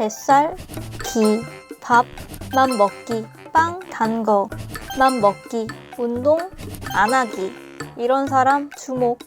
뱃살, 기, 밥만 먹기, 빵, 단 거만 먹기, 운동 안 하기. 이런 사람 주목.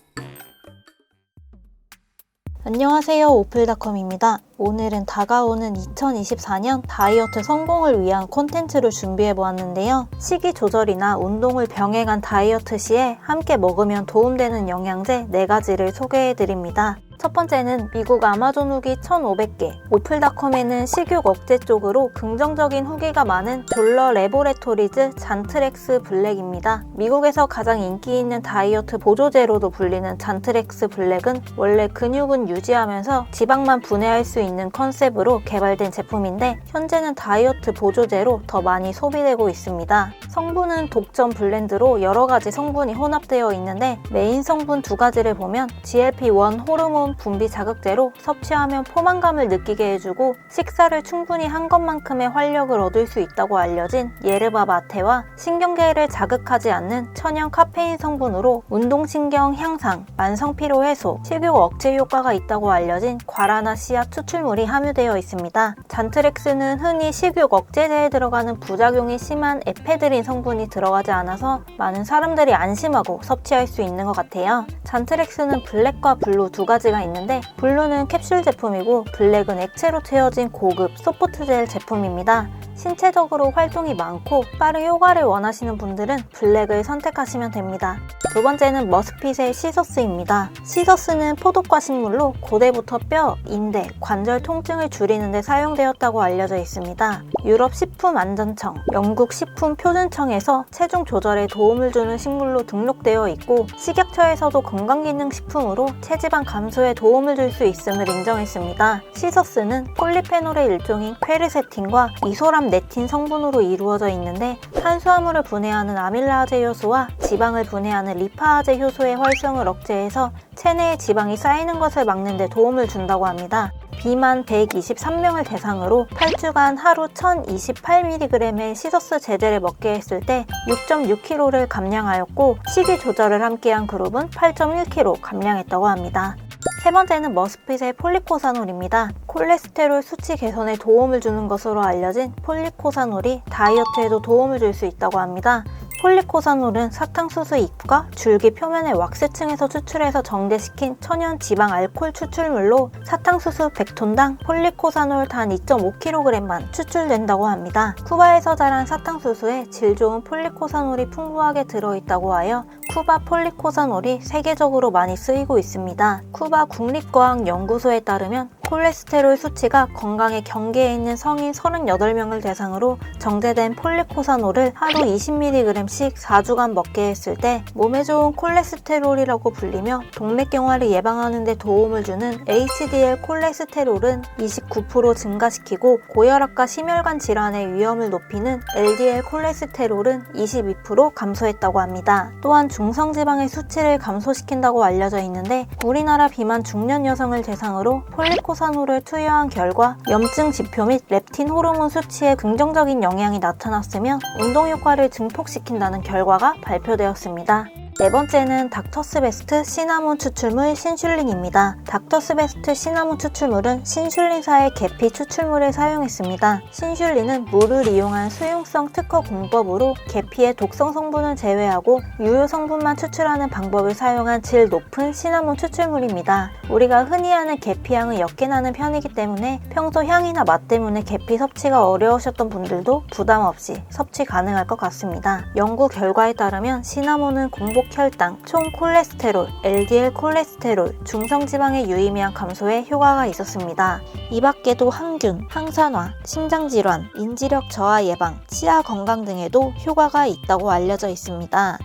안녕하세요. 오플닷컴입니다. 오늘은 다가오는 2024년 다이어트 성공을 위한 콘텐츠를 준비해 보았는데요. 식이 조절이나 운동을 병행한 다이어트 시에 함께 먹으면 도움되는 영양제 4가지를 소개해 드립니다. 첫 번째는 미국 아마존 후기 1,500개, 오플닷컴에는 식욕 억제 쪽으로 긍정적인 후기가 많은 졸러 레보레토리즈 잔트렉스 블랙입니다. 미국에서 가장 인기 있는 다이어트 보조제로도 불리는 잔트렉스 블랙은 원래 근육은 유지하면서 지방만 분해할 수 있는 컨셉으로 개발된 제품인데 현재는 다이어트 보조제로 더 많이 소비되고 있습니다. 성분은 독점 블렌드로 여러 가지 성분이 혼합되어 있는데 메인 성분 두 가지를 보면 GLP-1 호르몬 분비 자극제로 섭취하면 포만감을 느끼게 해주고 식사를 충분히 한 것만큼의 활력을 얻을 수 있다고 알려진 예르바 마테와 신경계를 자극하지 않는 천연 카페인 성분으로 운동신경 향상, 만성피로 해소, 식욕 억제 효과가 있다고 알려진 과라나 씨앗 추출물이 함유되어 있습니다. 잔트렉스는 흔히 식욕 억제제에 들어가는 부작용이 심한 에페드린 성분이 들어가지 않아서 많은 사람들이 안심하고 섭취할 수 있는 것 같아요. 잔트렉스는 블랙과 블루 두 가지가 있는데 블루는 캡슐 제품이고 블랙은 액체로 채워진 고급 소프트 젤 제품입니다. 신체적으로 활동이 많고 빠른 효과를 원하시는 분들은 블랙을 선택하시면 됩니다. 두 번째는 머스핏의 시서스입니다. 시서스는 포도과 식물로 고대부터 뼈, 인대, 관절 통증을 줄이는 데 사용되었다고 알려져 있습니다. 유럽 식품안전청, 영국 식품표준청에서 체중 조절에 도움을 주는 식물로 등록되어 있고 식약처에서도 건강기능식품으로 체지방 감소에 도움을 줄 수 있음을 인정했습니다. 시서스는 폴리페놀의 일종인 퀘르세틴과 이소람 네틴 성분으로 이루어져 있는데 탄수화물을 분해하는 아밀라제 효소와 지방을 분해하는 리파아제 효소의 활성을 억제해서 체내에 지방이 쌓이는 것을 막는 데 도움을 준다고 합니다. 비만 123명을 대상으로 8주간 하루 1028mg의 시서스 제제를 먹게 했을 때 6.6kg를 감량하였고 식이 조절을 함께한 그룹은 8.1kg 감량했다고 합니다. 세 번째는 머스핏의 폴리코사놀입니다. 콜레스테롤 수치 개선에 도움을 주는 것으로 알려진 폴리코사놀이 다이어트에도 도움을 줄 수 있다고 합니다. 폴리코사놀은 사탕수수 잎과 줄기 표면의 왁스층에서 추출해서 정제시킨 천연 지방 알코올 추출물로 사탕수수 100톤당 폴리코사놀 단 2.5kg만 추출된다고 합니다. 쿠바에서 자란 사탕수수에 질 좋은 폴리코사놀이 풍부하게 들어있다고 하여 쿠바 폴리코사놀이 세계적으로 많이 쓰이고 있습니다. 쿠바 국립과학연구소에 따르면 콜레스테롤 수치가 건강의 경계에 있는 성인 38명을 대상으로 정제된 폴리코사놀을 하루 20mg씩 4주간 먹게 했을 때 몸에 좋은 콜레스테롤이라고 불리며 동맥경화를 예방하는 데 도움을 주는 HDL 콜레스테롤은 29% 증가시키고 고혈압과 심혈관 질환의 위험을 높이는 LDL 콜레스테롤은 22% 감소했다고 합니다. 또한 중성지방의 수치를 감소시킨다고 알려져 있는데 우리나라 비만 중년 여성을 대상으로 폴리코사 놀 산호를 투여한 결과 염증 지표 및 렙틴 호르몬 수치에 긍정적인 영향이 나타났으며 운동 효과를 증폭시킨다는 결과가 발표되었습니다. 네 번째는 닥터스베스트 시나몬 추출물 신슐린입니다. 닥터스베스트 시나몬 추출물은 신슐린사의 계피 추출물을 사용했습니다. 신슐린은 물을 이용한 수용성 특허 공법으로 계피의 독성 성분을 제외하고 유효 성분만 추출하는 방법을 사용한 질 높은 시나몬 추출물입니다. 우리가 흔히 아는 계피향은 옅게 나는 편이기 때문에 평소 향이나 맛 때문에 계피 섭취가 어려우셨던 분들도 부담 없이 섭취 가능할 것 같습니다. 연구 결과에 따르면 시나몬은 공복 혈당, 총 콜레스테롤, LDL 콜레스테롤, 중성지방의 유의미한 감소에 효과가 있었습니다. 이 밖에도 항균, 항산화, 심장질환, 인지력 저하 예방, 치아 건강 등에도 효과가 있다고 알려져 있습니다.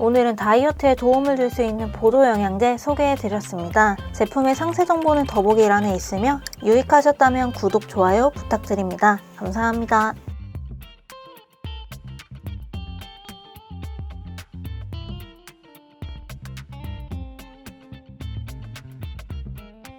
오늘은 다이어트에 도움을 줄 수 있는 보조 영양제 소개해 드렸습니다. 제품의 상세 정보는 더보기란에 있으며 유익하셨다면 구독, 좋아요 부탁드립니다. 감사합니다.